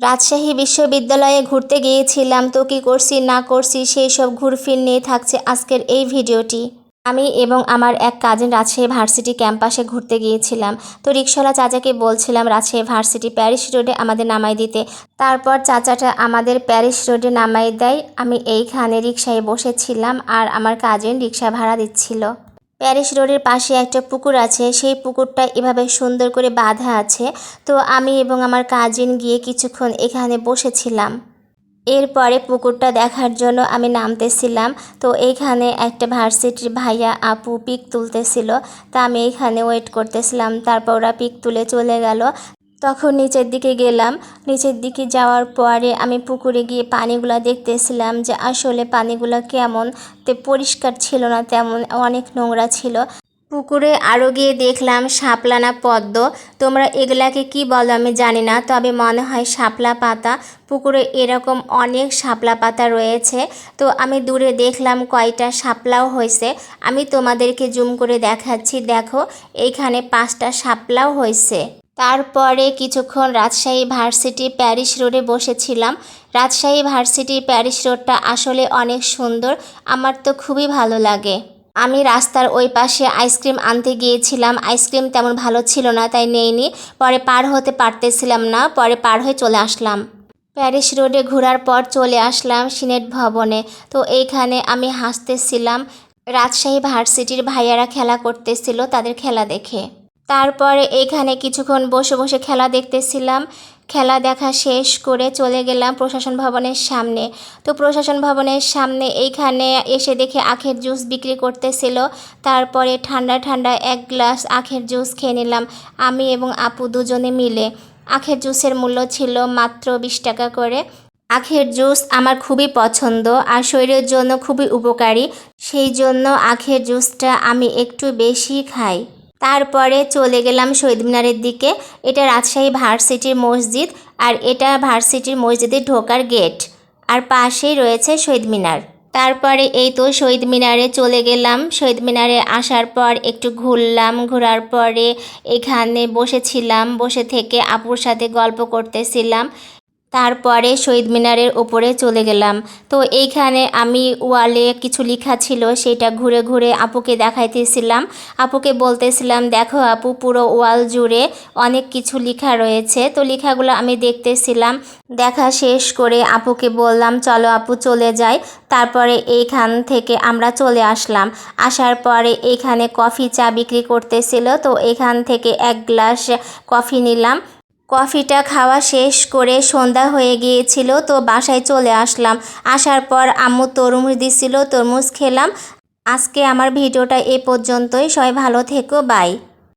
রাজশাহী বিশ্ববিদ্যালয়ে ঘুরতে গিয়েছিলাম, তো কী করছি, না করছি, সেই সব ঘুরফির নিয়ে থাকছে আজকের এই ভিডিওটি। আমি এবং আমার এক কাজিন রাজশাহী ভার্সিটি ক্যাম্পাসে ঘুরতে গিয়েছিলাম। তো রিক্সাওয়ালা চাচাকে বলছিলাম, রাজশাহী ভার্সিটি প্যারিস রোডে আমাদের নামাই দিতে। তারপর চাচাটা আমাদের প্যারিস রোডে নামাই দেয়। আমি এইখানে রিক্সায় বসেছিলাম আর আমার কাজিন রিক্সা ভাড়া দিচ্ছিল। প্যারিস রোডের পাশে একটা পুকুর আছে। সেই পুকুরটা এভাবে সুন্দর করে বাঁধা আছে। তো আমি এবং আমার কাজিন গিয়ে কিছুক্ষণ এখানে বসেছিলাম। এরপরে পুকুরটা দেখার জন্য আমি নামতেছিলাম। তো এইখানে একটা ভার্সিটির ভাইয়া আপু পিক তুলতেছিল। তা আমি এইখানে ওয়েট করতেছিলাম। তারপর ওরা পিক তুলে চলে গেল। তখন নিচের দিকে গেলাম। নিচের দিকে যাওয়ার পরে আমি পুকুরে গিয়ে পানিগুলো দেখতেছিলাম যে আসলে পানিগুলো কেমন। তে পরিষ্কার ছিল না, তেমন অনেক নোংরা ছিল। পুকুরে আরও গিয়ে দেখলাম শাপলা না পদ্ম। তোমরা এগুলাকে কি বলো আমি জানি না, তবে মনে হয় শাপলা পাতা। পুকুরে এরকম অনেক শাপলা পাতা রয়েছে। তো আমি দূরে দেখলাম কয়টা শাপলাও হয়েছে। আমি তোমাদেরকে জুম করে দেখাচ্ছি। দেখো, এইখানে পাঁচটা শাপলাও হয়েছে। তারপরে কিছুক্ষণ রাজশাহী ভার্সিটি প্যারিস রোডে বসেছিলাম। রাজশাহী ভার্সিটি প্যারিস রোডটা আসলে অনেক সুন্দর, আমার তো খুবই ভালো লাগে। আমি রাস্তার ওই পাশে আইসক্রিম আনতে গিয়েছিলাম, আইসক্রিম তেমন ভালো ছিল না, তাই নেইনি। পরে পার হতে পারতেছিলাম না, পরে পার হয়ে চলে আসলাম। প্যারিস রোডে ঘোরার পর চলে আসলাম সিনেট ভবনে। তো এইখানে আমি হাসতেছিলাম। রাজশাহী ভার্সিটির ভাইয়ারা খেলা করতেছিল, তাদের খেলা দেখে। তারপরে এইখানে কিছুক্ষণ বসে বসে খেলা দেখতেছিলাম। খেলা দেখা শেষ করে চলে গেলাম প্রশাসন ভবনের সামনে। তো প্রশাসন ভবনের সামনে এইখানে এসে দেখে আখের জুস বিক্রি করতেছিল। তারপরে ঠান্ডা ঠান্ডা এক গ্লাস আখের জুস খেয়ে নিলাম আমি এবং আপু দুজনে মিলে। আখের জুসের মূল্য ছিল মাত্র বিশ টাকা করে। আখের জুস আমার খুবই পছন্দ আর শরীরের জন্য খুবই উপকারী। সেই জন্য আখের জুসটা আমি একটু বেশি খাই। তারপরে চলে গেলাম শহীদ মিনারের দিকে। এটা রাজশাহী ভার্সিটির মসজিদ আর এটা ভার্সিটির মসজিদে ঢোকার গেট। আর পাশেই রয়েছে শহীদ মিনার। তারপরে এই তো শহীদ মিনারে চলে গেলাম। শহীদ মিনারে আসার পর একটু ঘুরলাম। ঘোরার পরে এখানে বসেছিলাম। বসে থেকে আপুর সাথে গল্প করতেছিলাম। তারপরে শহীদ মিনারের ওপরে চলে গেলাম। তো এইখানে আমি ওয়ালে কিছু লেখা ছিল, সেটা ঘুরে ঘুরে আপুকে দেখাইতেছিলাম। আপুকে বলতেছিলাম, দেখো আপু, পুরো ওয়াল জুড়ে অনেক কিছু লেখা রয়েছে। তো লেখাগুলো আমি দেখতেছিলাম। দেখা শেষ করে আপুকে বললাম, চলো আপু চলে যাই। তারপরে এইখান থেকে আমরা চলে আসলাম। আসার পরে এইখানে কফি চা বিক্রি করতেছিল, তো এখান থেকে এক গ্লাস কফি নিলাম। কফিটা খাওয়া শেষ করে সন্ধ্যা হয়ে গিয়েছিল, তো বাসায় চলে আসলাম। আসার পর আম্মু তরমুজ দিছিল, তরমুজ খেলাম। আজকে আমার ভিডিওটা এ পর্যন্তই। সবাই ভালো থেকো, বাই।